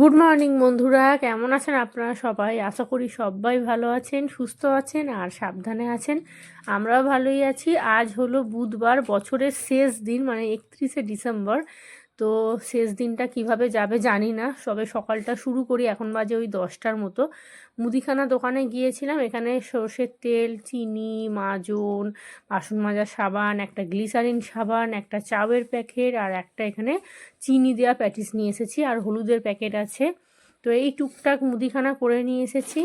Good morning বন্ধুরা। কেমন আছেন আপনারা সবাই? আশা করি সবাই ভালো আছেন, সুস্থ আছেন আর সাবধানে আছেন। আমরাও ভালোই আছি। আজ হলো বুধবার, বছরের শেষ দিন মানে একত্রিশে ডিসেম্বর। তো শেষ দিনটা কীভাবে যাবে জানি না। সবে সকালটা শুরু করি, এখন বাজে ওই দশটার মতো। মুদিখানা দোকানে গিয়েছিলাম, এখানে সর্ষের তেল, চিনি, মাজন, বাসন মাজার সাবান, একটা গ্লিসারিন সাবান, একটা চাউয়ের প্যাকেট আর একটা এখানে চিনি দেওয়া প্যাটিস নিয়ে এসেছি আর হলুদের প্যাকেট আছে। তো এই টুকটাক মুদিখানা করে নিয়ে এসেছি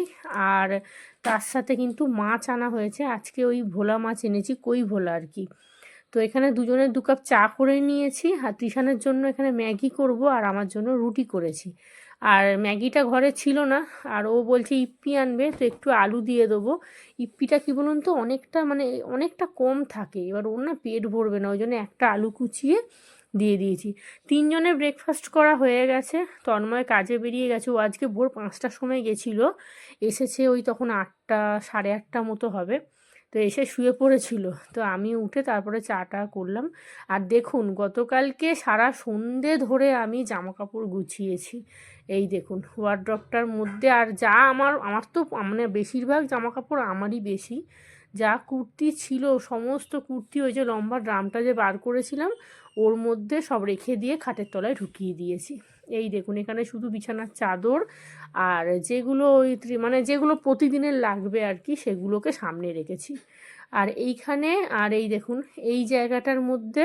আর তার সাথে কিন্তু মাছ আনা হয়েছে। আজকে ওই ভোলা মাছ এনেছি, কই ভোলা আর কি। তো এখানে দুজনের দু কাপ চা করে নিয়েছি। আর তিশানের জন্য এখানে ম্যাগি করব আর আমার জন্য রুটি করেছি। আর ম্যাগিটা ঘরে ছিল না, আর ও বলছে ইপ্পি আনবে, তো একটু আলু দিয়ে দেবো। ইপ্পিটা কী বলুন তো, অনেকটা মানে অনেকটা কম থাকে। এবার ওর না পেট ভরবে না, ওই জন্য একটা আলু কুচিয়ে দিয়ে দিয়েছি। তিনজনের ব্রেকফাস্ট করা হয়ে গেছে, তন্ময় কাজে বেরিয়ে গেছে। ও আজকে ভোর পাঁচটার সময় গেছিল, এসেছে ওই তখন আটটা, সাড়ে আটটা মতো হবে। তো এসে শুয়ে পড়েছিল। তো আমি উঠে তারপরে চাটা করলাম। আর দেখুন, গতকালকে সারা সন্ধে ধরে আমি জামা কাপড় গুছিয়েছি। এই দেখুন ওয়ার্ড্রপটার মধ্যে আর যা আমার আমার তো মানে বেশিরভাগ জামা কাপড় আমারই বেশি। যা কুর্তি ছিল, সমস্ত কুর্তি ওই যে লম্বা ড্রামটা যে বার করেছিলাম, ওর মধ্যে সব রেখে দিয়ে খাটের তলায় ঢুকিয়ে দিয়েছি। এই দেখুন, এখানে শুধু বিছানার চাদর আর যেগুলো ওই মানে যেগুলো প্রতিদিনের লাগবে আর কি, সেগুলোকে সামনে রেখেছি। আর এইখানে, আর এই দেখুন, এই জায়গাটার মধ্যে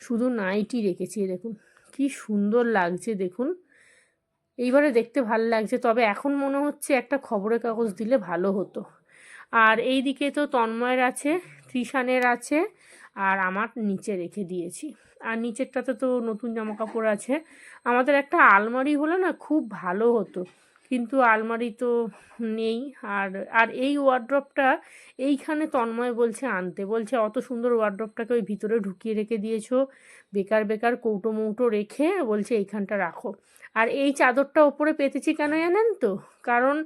শুধু নাইটি রেখেছি দেখুন, কি সুন্দর লাগছে দেখুন। এইবারে দেখতে ভালো লাগছে, তবে এখন মনে হচ্ছে একটা খবরের কাগজ দিলে ভালো হতো। আর এই দিকে তো তন্ময়ের আছে ত্রিশানের আছে আর আমার নিচে রেখে দিয়েছি। আর নিচেরটাতে তো নতুন জামা কাপড় আছে। আমাদের একটা আলমারি হলে না খুব ভালো হতো। কিন্তু আলমারি তো নেই। আর আর এই ওয়ার্ড্রপটা এইখানে তন্ময় বলছে আনতে। বলছে, অত সুন্দর ওয়ার্ড্রপটাকে ওই ভিতরে ঢুকিয়ে রেখে দিয়েছ। বেকার বেকার কৌটো মৌটো রেখে, বলছে, এইখানটা রাখো। আর এই চাদরটা ওপরে পেতেছি কেন জানেন তো? কারণ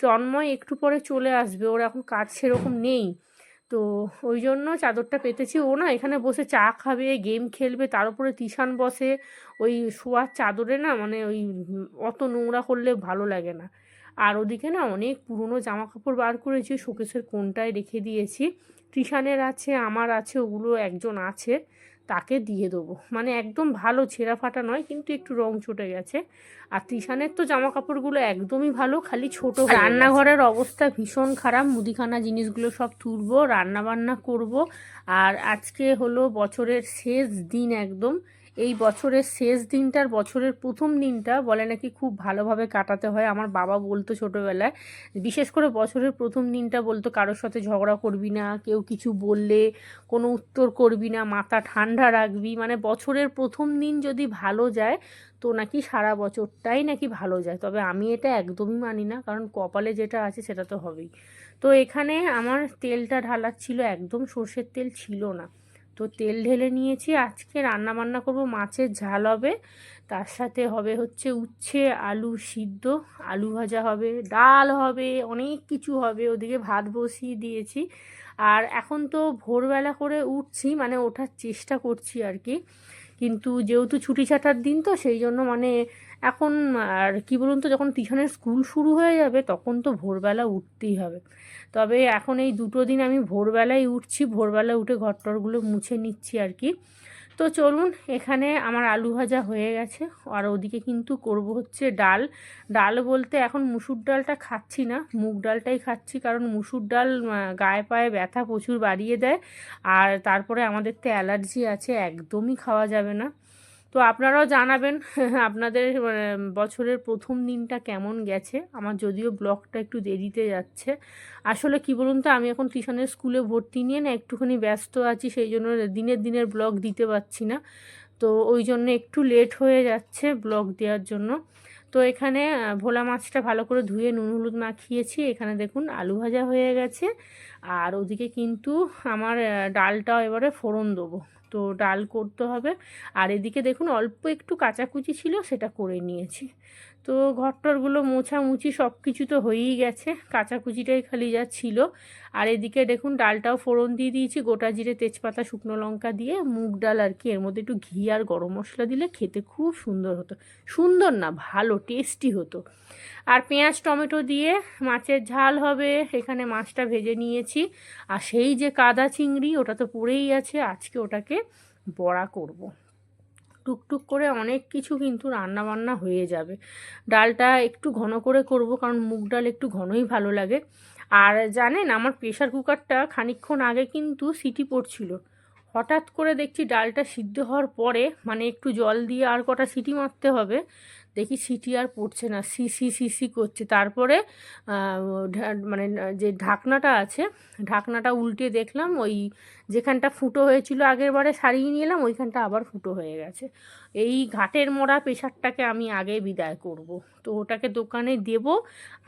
তন্ময় একটু পরে চলে আসবে। ওর এখন কাজ সেরকম নেই। তো ওই জন্য চাদরটা পেতেছি। ও না এখানে বসে চা খাবে, গেম খেলবে, তার উপরে তিশান বসে। ওই শোয়ার চাদরে না মানে ওই অত নোংরা করলে ভালো লাগে না। আর ওদিকে না অনেক পুরনো জামা কাপড় বার করেছি, শোকেসের কোনটায় রেখে দিয়েছি। ত্রিশানের আছে আমার আছে ওগুলো একজন আছে তাকে দিয়ে দেবো। মানে একদম ভালো ছেঁড়া ফাটা নয় কিন্তু একটু রং চটে গেছে। আর ত্রিশানের তো জামা কাপড়গুলো একদমই ভালো খালি ছোট রান্নাঘরের অবস্থা ভীষণ খারাপ। মুদিখানা জিনিসগুলো সব তুলবো রান্নাবান্না করব। আর আজকে হলো বছরের শেষ দিন একদম। এই বছরের শেষ দিনটার বছরের প্রথম দিনটা বলে নাকি খুব ভালোভাবে কাটাতে হয়। আমার বাবা বলতো ছোটোবেলায়, বিশেষ করে বছরের প্রথম দিনটা বলতো, কারোর সাথে ঝগড়া করবি না, কেউ কিছু বললে কোনো উত্তর করবি না, মাথা ঠান্ডা রাখবি। মানে বছরের প্রথম দিন যদি ভালো যায়, তো নাকি সারা বছরটাই নাকি ভালো যায়। তবে আমি এটা একদমই মানি না, কারণ কপালে যেটা আছে সেটা তো হবেই। তো এখানে আমার তেলটা ঢালার ছিল, একদম সর্ষের তেল ছিল না। তো তেল ঢেলে নিয়েছি। আজকে রান্না বান্না করব মাছের ঝাল হবে। তার সাথে হবে হচ্ছে উচ্ছে, আলু সিদ্ধ, আলু ভাজা হবে, ডাল হবে, অনেক কিছু হবে। ওদিকে ভাত বসিয়ে দিয়েছি। আর এখন তো ভোরবেলা করে উঠছি মানে ওঠার চেষ্টা করছি আর কি। কিন্তু যেহেতু ছুটি ছাটার দিন তো সেই জন্য মানে এখন আর কি বলুন তো, যখন টিউশনের স্কুল শুরু হয়ে যাবে তখন তো ভোরবেলা উঠতেই হবে। তবে এখন এই দুটো দিন আমি ভোরবেলায় উঠছি, ভোরবেলা উঠে ঘর টরগুলো মুছে নিচ্ছি আর কি। তো চলুন, এখানে আমার আলু ভাজা হয়ে গেছে। আর ওদিকে কিন্তু করব হচ্ছে ডাল। ডাল বলতে এখন মুসুর ডালটা খাচ্ছি না, মুগ ডালটাই খাচ্ছি কারণ মুসুর ডাল গায়ে পায়ে ব্যথা প্রচুর বাড়িয়ে দেয়। আর তারপরে আমাদের তো অ্যালার্জি আছে, একদমই খাওয়া যাবে না। তো আপনারাও জানাবেন আপনাদের বছরের প্রথম দিনটা কেমন গেছে? আমার যদিও ব্লগটা একটু দেরিতে যাচ্ছে। আসলে কি বলুন তো, আমি এখন টিউশনের স্কুলে ভর্তি নিয়ে না একটুখানি ব্যস্ত আছি, সেই জন্য দিনের দিনের ব্লগ দিতে পারছি না। তো ওই জন্য একটু লেট হয়ে যাচ্ছে ব্লগ দেওয়ার জন্য। তো এখানে ভোলা মাছটা ভালো করে ধুয়ে নুন হলুদ মাখিয়েছি। এখানে দেখুন আলু ভাজা হয়ে গেছে। আর ওদিকে কিন্তু আমার ডালটাও এবারে ফোড়ন দেবো। তো ডাল করতে হবে। আর এদিকে দেখুন অল্প একটু কাঁচাকুচি ছিল সেটা করে নিয়েছি। তো ঘরটরগুলো মোছামুছি সব কিছু তো হয়েই গেছে, কাচাকুচিটাই খালি যা ছিল। আর এদিকে দেখুন, ডালটাও ফোড়ন দিয়ে দিয়েছি, গোটা জিরে, তেজপাতা, শুকনো লঙ্কা দিয়ে মুগ ডাল আর কি, এর মধ্যে একটু ঘি আর গরম মশলা দিলে খেতে খুব সুন্দর হতো। সুন্দর না, ভালো টেস্টি হতো। আর পেঁয়াজ, টমেটো দিয়ে মাছের ঝাল হবে, এখানে মাছটা ভেজে নিয়েছি। আর সেই যে কাদা চিংড়ি, ওটা তো পড়েই আছে, আজকে ওটাকে বড়া করব। টুকটুক করে অনেক কিছু কিন্তু রান্না বান্না হয়ে যাবে। ডালটা একটু ঘন করে করব কারণ মুগ ডাল একটু ঘনই ভালো লাগে। আর জানেন, আমার প্রেশার কুকারটা খানিকক্ষণ আগে কিন্তু সিটি পড়ছিল। হঠাৎ করে দেখছি ডালটা সিদ্ধ হওয়ার পরে মানে একটু জল দিয়ে আর কটা সিটি মারতে হবে। দেখি সিটি আর পড়ছে না সিসি সিসি করছে। তারপরে মানে যে ঢাকনাটা আছে, ঢাকনাটা উল্টে দেখলাম, ওই যেখানটা ফুটো হয়েছিল আগের বারে সারিয়ে নিয়ে এলাম ওইখানটা আবার ফুটো হয়ে গেছে। এই ঘাটের মোড়া প্রেশারটাকে আমি আগে বিদায় করব। তো ওটাকে দোকানে দেব,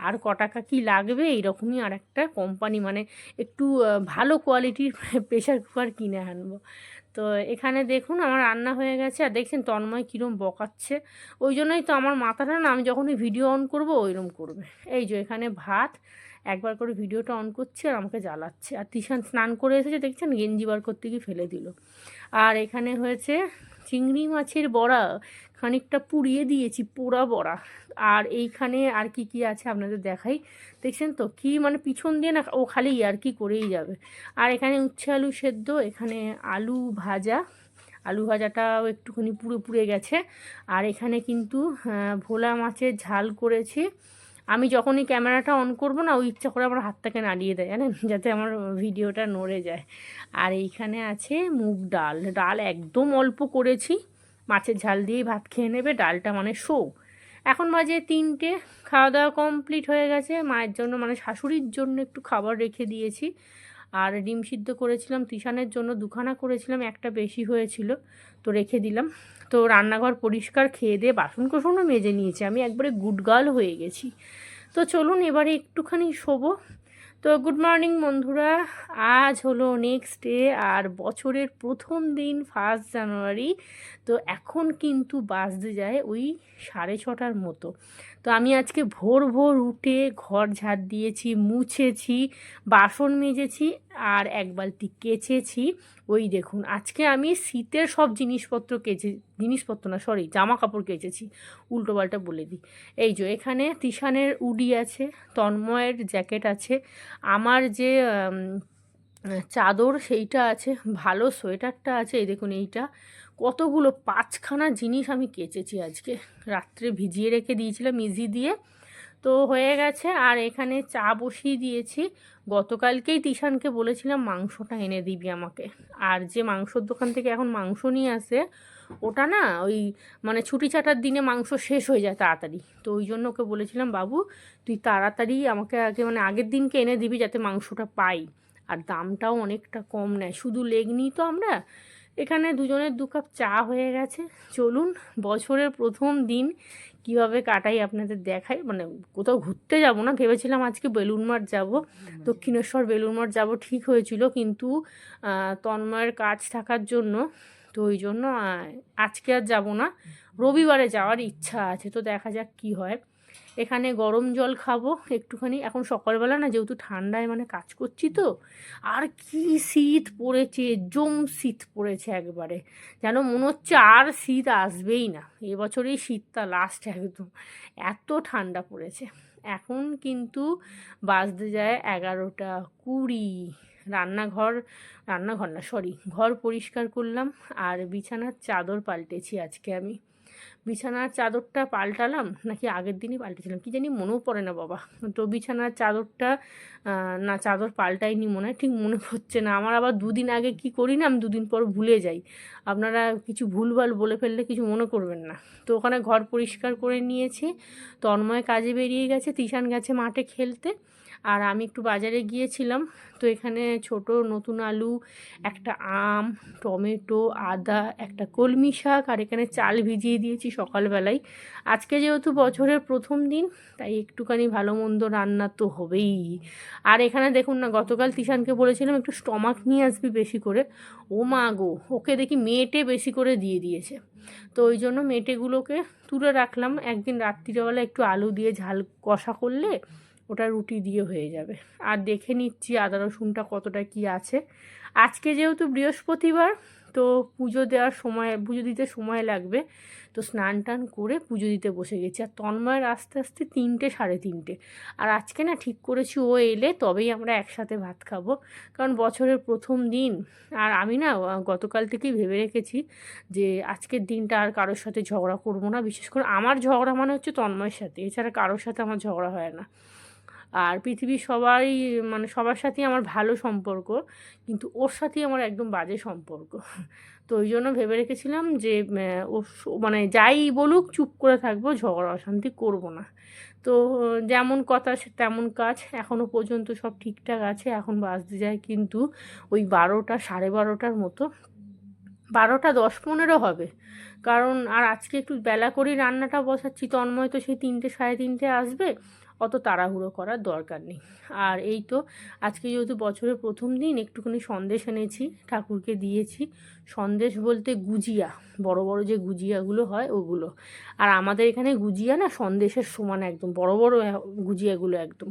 আর ক টাকা কী লাগবে, এইরকমই আর একটা কোম্পানি মানে একটু ভালো কোয়ালিটির প্রেশার কুকার কিনে আনব। তো এখানে দেখুন আমার রান্না হয়ে গেছে আর দেখছেন তন্ময় কীরম বকাচ্ছে। ওই জন্যই তো আমার মাথাটা না আমি যখনই ভিডিও অন করব ওইরম করবে। এই যে এখানে ভাত, একবার করে ভিডিওটা অন করছে আর আমাকে জ্বালাচ্ছে। আর তিশান স্নান করে এসেছে, দেখছেন গেঞ্জি বার করতে গিয়ে ফেলে দিল। আর এখানে হয়েছে চিংড়ি মাছের বড়া। খানিকটা পুড়িয়ে দিয়েছি, পোড়া বড়া। আর এইখানে আর কি কি আছে আপনাদের দেখাই। দেখছেন তো? কি মানে পিছন দিয়ে না ও খালি আর কি করেই যাবে। আর এখানে উচ্ছে আলু সেদ্ধ, এখানে আলু ভাজা। আলু ভাজাটাও একটুখানি পুড়ে পুড়ে গেছে। আর এখানে কিন্তু ভোলা মাছের ঝাল করেছি। আমি যখনই ক্যামেরাটা অন করব না ওই ইচ্ছা করে আমার হাতটাকে নাড়িয়ে দেয়, জানেন? যাতে আমার ভিডিওটা নড়ে যায়। আর এইখানে আছে মুগ ডাল। ডাল একদম অল্প করেছি। মাছের ঝাল দিয়েই ভাত খেয়ে নেবে, ডালটা মানে শো এখন বাজে তিনটে খাওয়া দাওয়া কমপ্লিট হয়ে গেছে। মায়ের জন্য মানে শাশুড়ির জন্য একটু খাবার রেখে দিয়েছি। আর ডিম সিদ্ধ করেছিলাম, তিশানের জন্য দুখানা করেছিলাম, একটা বেশি হয়েছিল, তো রেখে দিলাম। তো রান্নাঘর পরিষ্কার, খেয়ে দিয়ে বাসন কোসনও মেজে নিয়েছি। আমি একবারে গুডগাল হয়ে গেছি। তো চলুন, এবারে একটুখানি শোবো। তো গুড মর্নিং বন্ধুরা। আজ হলো নেক্সট ডে আর বছরের প্রথম দিন ফার্স্ট জানুয়ারি তো এখন কিন্তু বাজতে যায় ওই সাড়ে ছটার মতো। তো আমি আজকে ভোর ভোর উঠে ঘর ঝাড় দিয়েছি, মুছেছি, বাসন মেজেছি আর এক বালতি কেচেছি। ওই দেখুন, আজকে আমি শীতের সব জিনিসপত্র কেচে, জিনিসপত্র না সরি জামা কাপড় কেচেছি। উল্টো পাল্টা বলে দিই। এই যে, এখানে তিশানের উডি আছে, তন্ময়ের জ্যাকেট আছে, আমার যে চাদর সেইটা আছে, ভালো সোয়েটারটা আছে, এই দেখুন এইটা। কতগুলো পাঁচখানা জিনিস আমি কেচেছি আজকে। রাত্রে ভিজিয়ে রেখে দিয়েছিলাম, ইজি দিয়ে। তো হয়ে গেছে, আর এখানে চা বসিয়ে দিয়েছি। গতকালকেই তিশানকে বলেছিলাম, মাংসটা এনে দিবি আমাকে। আর যে মাংসর দোকান থেকে এখন মাংস নিয়ে আসে, ওটা না ওই মানে ছুটি ছাটার দিনে মাংস শেষ হয়ে যায় তাড়াতাড়ি। তো ওই জন্য ওকে বলেছিলাম, বাবু, তুই তাড়াতাড়ি আমাকে আগে মানে আগের দিনকে এনে দিবি যাতে মাংসটা পাই। আর দামটাও অনেকটা কম নেয়। শুধু লেগ নিই তো আমরা এখানে দুজনের দু কাপ চা হয়ে গেছে। চলুন, বছরের প্রথম দিন কীভাবে কাটাই আপনাদের দেখাই। মানে কোথাও ঘুরতে যাব না, ভেবেছিলাম আজকে বেলুন মাঠ যাব। দক্ষিণেশ্বর বেলুন মাঠ যাব ঠিক হয়েছিল, কিন্তু তন্ময়ের কাজ থাকার জন্য, তো ওই জন্য আজকে আর যাব না। রবিবারে যাওয়ার ইচ্ছা আছে, তো দেখা যাক কি হয়। এখানে গরম জল খাব একটুখানি। এখন সকালবেলা না যেহেতু ঠান্ডায় মানে কাজ করছি তো, আর কি শীত পড়েছে, জম শীত পড়েছে একবারে। যেন মনে হচ্ছে আর শীত আসবেই না। এবছরেই শীতটা লাস্ট একদম। এত ঠান্ডা পড়েছে। এখন কিন্তু বাজতে যায় এগারোটা কুড়ি। রান্নাঘর রান্নাঘর না সরি ঘর পরিষ্কার করলাম আর বিছানার চাদর পাল্টেছি আজকে আমি। বিছানার চাদরটা পাল্টালাম? নাকি আগের দিনই পাল্টেছিলাম? কি জানি মনেও পড়ে না বাবা। তো বিছানার চাদরটা না চাদর পাল্টাইনি মনে হয়, ঠিক মনে পড়ছে না। আমার আবার দুদিন আগে কি করি না, আমি দুদিন পর ভুলে যাই। আপনারা কিছু ভুলভাল বলে ফেললে কিছু মনে করবেন না। তো ওখানে ঘর পরিষ্কার করে নিয়েছি। তন্ময় কাজে বেরিয়ে গেছে, তিশান গেছে মাঠে খেলতে। আর আমি একটু বাজারে গিয়েছিলাম। তো এখানে ছোট নতুন আলু, একটা আম, টমেটো, আদা, একটা কলমি শাক আর এখানে চাল ভিজিয়ে দিয়েছি সকালবেলায়। আজকে যেহেতু বছরের প্রথম দিন, তাই একটুখানি ভালো মন্দ রান্না তো হবেই। আর এখানে দেখুন না, গতকাল তিশানকে বলেছিলাম একটু স্টমাক নিয়ে আসবি বেশি করে। ও মা গো, ওকে দেখি মেটে বেশি করে দিয়ে দিয়েছে। তো ওই জন্য মেটেগুলোকে তুলে রাখলাম। একদিন রাত্রিবেলা একটু আলু দিয়ে ঝাল কষা করলে ওটা রুটি দিয়ে হয়ে যাবে। আর দেখে নিচ্ছি আদা রসুনটা কতটা কি আছে। আজকে যেহেতু বৃহস্পতিবার, তো পুজো দেওয়ার সময়, পুজো দিতে সময় লাগবে। তো স্নান টান করে পুজো দিতে বসে গেছি। আর তন্ময়ের আস্তে আস্তে তিনটে সাড়ে তিনটে। আর আজকে না ঠিক করেছি, ও এলে তবেই আমরা একসাথে ভাত খাব। কারণ বছরের প্রথম দিন। আর আমি না গতকাল থেকেই ভেবে রেখেছি যে আজকের দিনটা আর কারোর সাথে ঝগড়া করব না। বিশেষ করে আমার ঝগড়া মানে হচ্ছে তন্ময়ের সাথে। এছাড়া কারোর সাথে আমার ঝগড়া হয় না। আর পৃথিবীর সবাই মানে সবার সাথেই আমার ভালো সম্পর্ক, কিন্তু ওর সাথেই আমার একদম বাজে সম্পর্ক। তো ওই জন্য ভেবে রেখেছিলাম যে ও মানে যাই বলুক, চুপ করে থাকব, ঝগড়া অশান্তি করব না। তো যেমন কথা তেমন কাজ এখনও পর্যন্ত সব ঠিকঠাক আছে, এখন বাজতে যায় কিন্তু ওই বারোটা, সাড়ে বারোটার মতো। বারোটা দশ পনেরো হবে, কারণ আর আজকে একটু বেলা করেই রান্নাটা বসাচ্ছি, তন্ময় তো সেই তিনটে, সাড়ে তিনটে আসবে। অত তাড়াহুড়ো করার দরকার নেই। আর এই তো আজকে যেহেতু বছরের প্রথম দিন, একটুখানি সন্দেশ এনেছি, ঠাকুরকে দিয়েছি। সন্দেশ বলতে গুজিয়া, বড় বড় যে গুজিয়াগুলো হয় ওগুলো। আর আমাদের এখানে গুজিয়া না সন্দেশের সমান একদম, বড় বড় গুজিয়াগুলো একদম।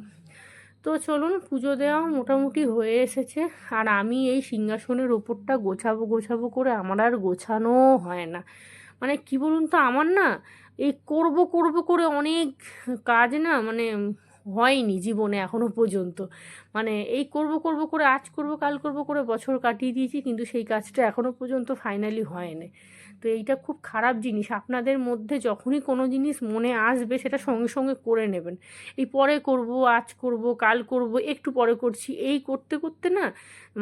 তো চলুন, পুজো দেওয়া মোটামুটি হয়ে এসেছে। আর আমি এই সিংহাসনের ওপরটা গোছাবো গোছাবো করে আমার আর গোছানো হয় না। মানে কি বলুন তো, আমার না এই করব করব করে অনেক কাজ না মানে হয়নি জীবনে এখনও পর্যন্ত। মানে এই করব করব করে আজ করব, কাল করব করে বছর কাটিয়ে দিয়েছি, কিন্তু সেই কাজটা এখনও পর্যন্ত ফাইনালি হয়নি। তো এইটা খুব খারাপ জিনিস। আপনাদের মধ্যে যখনই কোনো জিনিস মনে আসবে, সেটা সঙ্গে সঙ্গে করে নেবেন। এই পরে করব, আজ করব, কাল করব, একটু পরে করছি, এই করতে করতে না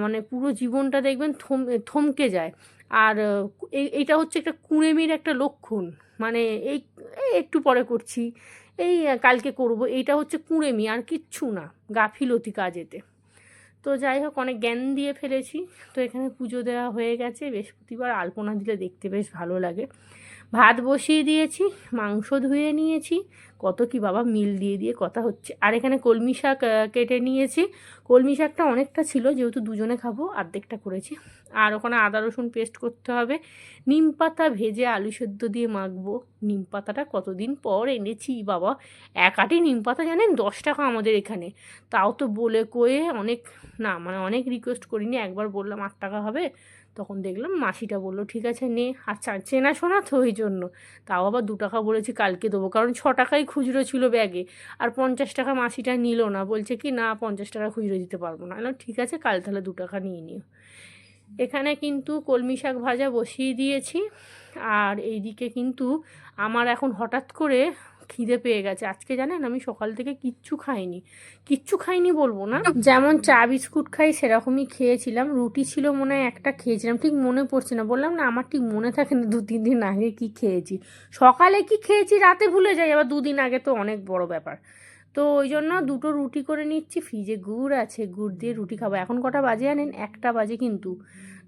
মানে পুরো জীবনটা দেখবেন থম, থমকে যায়। আর এইটা হচ্ছে একটা কুঁড়েমির একটা লক্ষণ। মানে এই একটু পরে করছি। এই কালকে করব। এইটা হচ্ছে কুঁড়েমি, আর কিচ্ছু না। গাফিলতি কাজেতে। তো যাই হোক, অনেক জ্ঞান দিয়ে ফেলেছি। তো এখানে পুজো দেওয়া হয়ে গেছে। বৃহস্পতিবার আলপনা দিলে দেখতে বেশ ভালো লাগে। ভাত বসিয়ে দিয়েছি, মাংস ধুয়ে নিয়েছি। কত কি বাবা, মিল দিয়ে দিয়ে কথা হচ্ছে। আর এখানে কলমি শাক কেটে নিয়েছি। কলমি শাকটা অনেকটা ছিল, যেহেতু দুজনে খাব, অর্ধেকটা করেছি। আর ওখানে আদা, রসুন পেস্ট করতে হবে। নিম পাতা ভেজে আলু সেদ্ধ দিয়ে মাখবো। নিম পাতাটা কতদিন পর এনেছি বাবা? এক আটি নিম পাতা জানেন? দশ টাকা আমাদের এখানে। তাও তো বলে কয়ে অনেক, না মানে অনেক রিকোয়েস্ট করিনি। একবার বললাম আট টাকা হবে। তখন দেখলাম মাসিটা বলল, ঠিক আছে নে। আচ্ছা চেনাশোনা তো ওই জন্য। তাও আবার দু টাকা বলেছি, কালকে দেবো। কারণ ছ টাকাই খুচরো ছিল ব্যাগে। আর পঞ্চাশ টাকা মাসিটা নিল না। বলছে কি, না, পঞ্চাশ টাকা খুচরো দিতে পারব না। ঠিক আছে, কাল তাহলে দু টাকা নিয়ে নিও। এখানে কিন্তু কলমি শাক ভাজা বসিয়ে দিয়েছি। আর এইদিকে কিন্তু আমার এখন হঠাৎ করে খিদে পেয়ে গেছে। আজকে জানেন আমি সকাল থেকে কিচ্ছু খাইনি। কিচ্ছু খাইনি বলব না। যেমন চা, বিস্কুট খাই সেরকমই খেয়েছিলাম। রুটি ছিল মনে হয় একটা খেয়েছিলাম। ঠিক মনে পড়ছে না। বললাম না, আমার ঠিক মনে থাকে না দু, তিন দিন আগে কি খেয়েছি। সকালে কি খেয়েছি রাতে ভুলে যাই। আবার দুদিন আগে তো অনেক বড় ব্যাপার। তো ওই জন্য দুটো রুটি করে নিচ্ছি। ফ্রিজে গুড় আছে, গুড় দিয়ে রুটি খাব। এখন কটা বাজে আনেন একটা বাজে কিন্তু।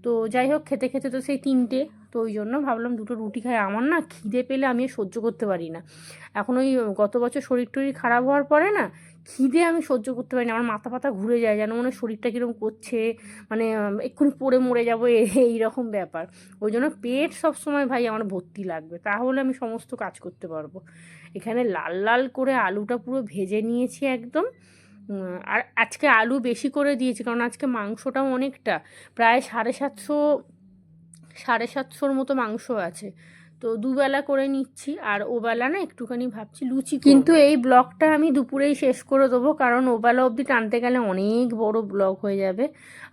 তো যাই হোক, খেতে খেতে তো সেই তিনটে। তো ওই জন্য ভাবলাম দুটো রুটি খাই। আমার না খিদে পেলে আমি সহ্য করতে পারি না। এখন ওই গত বছর শরীর টরির খারাপ হওয়ার পরে না খিদে আমি সহ্য করতে পারি না আমার মাথা পাতা ঘুরে যায়, যেন মনে শরীরটা কীরকম করছে মানে এক্ষুনি পড়ে মরে যাব এইরকম ব্যাপার। ওই জন্য পেট সবসময় ভাই আমার ভর্তি লাগবে, তাহলে আমি সমস্ত কাজ করতে পারব। এখানে লাল লাল করে আলুটা পুরো ভেজে নিয়েছি একদম। আর আজকে আলু বেশি করে দিয়েছি, কারণ আজকে মাংসটাও অনেকটা, প্রায় সাড়ে সাতশো, সাড়ে সাতশোর মতো মাংস আছে। তো দুবেলা করে নিচ্ছি, আর ওবেলা না একটুখানি ভাবছি লুচি কিন্তু এই ব্লগটা আমি দুপুরেই শেষ করে দেবো, কারণ ওবেলা অবধি টানতে গেলে অনেক বড় ব্লগ হয়ে যাবে।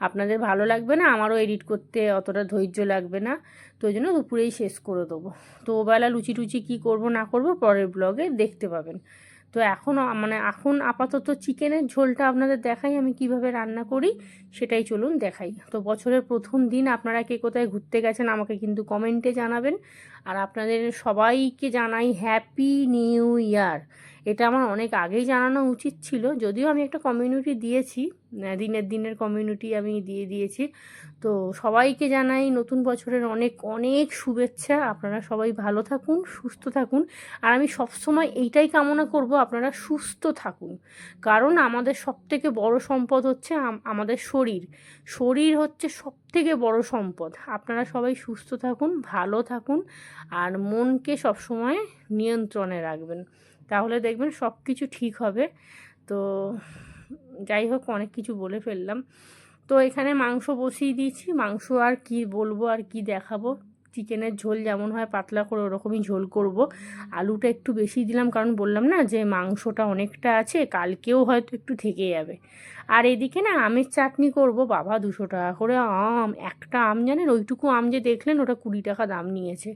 আপনাদের ভালো লাগবে না? আমারও এডিট করতে অতটা ধৈর্য লাগবে না, তো ওই জন্য দুপুরেই শেষ করে দেবো। তো ওবেলা লুচি টুচি কী করব না করব পরের ব্লগে দেখতে পাবেন। তো এখন মানে এখন আপাতত চিকেনের ঝোলটা আপনাদের দেখাই আমি কীভাবে রান্না করি, সেটাই চলুন দেখাই। তো বছরের প্রথম দিন আপনারা কে কোথায় ঘুরতে গেছেন আমাকে কিন্তু কমেন্টে জানাবেন। আর আপনাদের সবাইকে জানাই হ্যাপি নিউ ইয়ার এটা আমার অনেক আগেই জানানো উচিত ছিল। যদিও আমি একটা কমিউনিটি দিয়েছি দিনের দিনের কমিউনিটি আমি দিয়ে দিয়েছি। তো সবাইকে জানাই নতুন বছরের অনেক অনেক শুভেচ্ছা। আপনারা সবাই ভালো থাকুন, সুস্থ থাকুন। আর আমি সবসময় এইটাই কামনা করব, আপনারা সুস্থ থাকুন। কারণ আমাদের সবথেকে বড় সম্পদ হচ্ছে আমাদের শরীর। শরীর হচ্ছে সবথেকে বড় সম্পদ। আপনারা সবাই সুস্থ থাকুন, ভালো থাকুন। আর মনকে সবসময় নিয়ন্ত্রণে রাখবেন। তাহলে দেখবেন সব কিছু ঠিক হবে। তো যাই হোক, অনেক কিছু বলে ফেললাম। তো এখানে মাংস বসিয়ে দিয়েছি। মাংস আর কি বলব, আর কি দেখাবো? চিকেনের ঝোল যেমন হয় পাতলা করে ওরকমই ঝোল করব। আলুটা একটু বেশি দিলাম কারণ বললাম না যে মাংসটা অনেকটা আছে, কালকেও হয়তো একটু থেকে যাবে। আর এদিকে না আমের চাটনি করব, বাবা দুশো টাকা করে আম, একটা আম জানেন? ওইটুকু আম যে দেখলেন ওটা কুড়ি টাকা দাম নিয়েছে।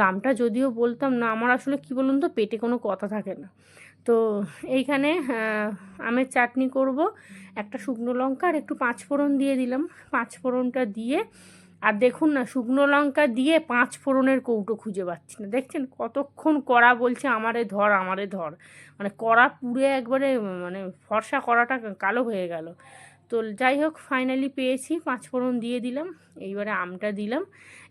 দামটা যদিও বলতাম না, আমার আসলে কি বলুন তো, পেটে কোনো কথা থাকে না। তো এইখানে আমের চাটনি করব, একটা শুকনো লঙ্কা আর একটু পাঁচ ফোড়ন দিয়ে দিলাম। পাঁচ ফোড়নটা দিয়ে আর দেখুন না শুকনো লঙ্কা দিয়ে পাঁচ ফোড়নের কৌটো খুঁজে পাচ্ছি না। দেখছেন কতক্ষণ কড়া বলছে আমারে ধর আমারে ধর। মানে কড়া পুড়ে একবারে মানে ফর্সা কড়াটা কালো হয়ে গেল। তো যাই হোক ফাইনালি পেয়েছি পাঁচ ফোড়ন দিয়ে দিলাম এইবারে আমটা দিলাম।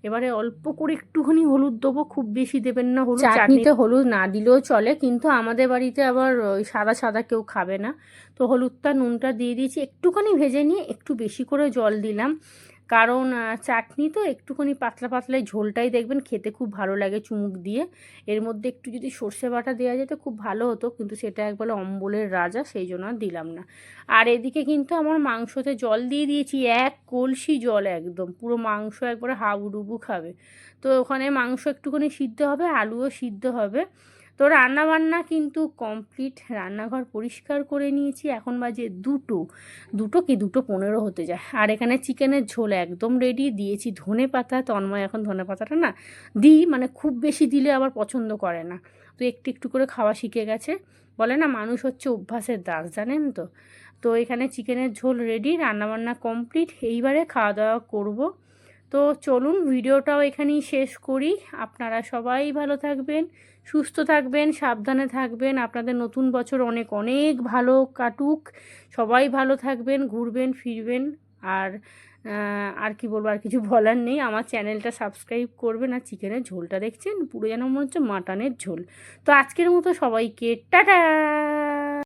এবারে অল্প করে একটুখানি হলুদ দেবো খুব বেশি দেবেন না হলুদ চাটনিতে হলুদ না দিলেও চলে কিন্তু আমাদের বাড়িতে আবার ওই সাদা সাদা কেউ খাবে না। তো হলুদটা নুনটা দিয়ে দিয়েছি একটুখানি ভেজে নিয়ে একটু বেশি করে জল দিলাম। কারণ চাটনি তো একটুখানি পাতলা পাতলা ঝোলটাই দেখবেন খেতে খুব ভালো লাগে চুমুক দিয়ে। এর মধ্যে একটু যদি সর্ষে বাটা দেওয়া যেত খুব ভালো হতো, কিন্তু সেটা একবারে অম্বলের রাজা সেই জন্য আর দিলাম না। আর এদিকে কিন্তু আমার মাংসতে জল দিয়ে দিয়েছি, এক কলসি জল একদম, পুরো মাংস একবারে হাবুডুবু খাবে। তো ওখানে মাংস একটুখানি সিদ্ধ হবে, আলুও সিদ্ধ হবে। তো রান্না বান্না কিন্তু কমপ্লিট রান্নাঘর পরিষ্কার করে নিয়েছি। এখন বাজে দুটো। দুটো কি? দুটো পনেরো হতে যায়। আর এখানে চিকেনের ঝোল একদম রেডি দিয়েছি ধনে পাতা। তন্ময় এখন ধনে পাতাটা না দিই মানে খুব বেশি দিলে আবার পছন্দ করে না। তো একটু একটু করে খাওয়া শিখে গেছে। বলে না, মানুষ হচ্ছে অভ্যাসের দাস, জানেন তো? তো এখানে চিকেনের ঝোল রেডি রান্নাবান্না কমপ্লিট এইবারে খাওয়া দাওয়া করব। তো চলুন ভিডিওটাও এখানেই শেষ করি। আপনারা সবাই ভালো থাকবেন, সুস্থ থাকবেন, সাবধানে থাকবেন। আপনাদের নতুন বছর অনেক অনেক ভালো কাটুক। সবাই ভালো থাকবেন, ঘুরবেন, ফিরবেন। আর আর কি বলব, আর কিছু বলার নেই। আমার চ্যানেলটা সাবস্ক্রাইব করবেন আর চিকেনের ঝোলটা দেখছেন, পুরো যেন মনে হচ্ছে মাটনের ঝোল। তো আজকের মতো সবাইকে, টাটা!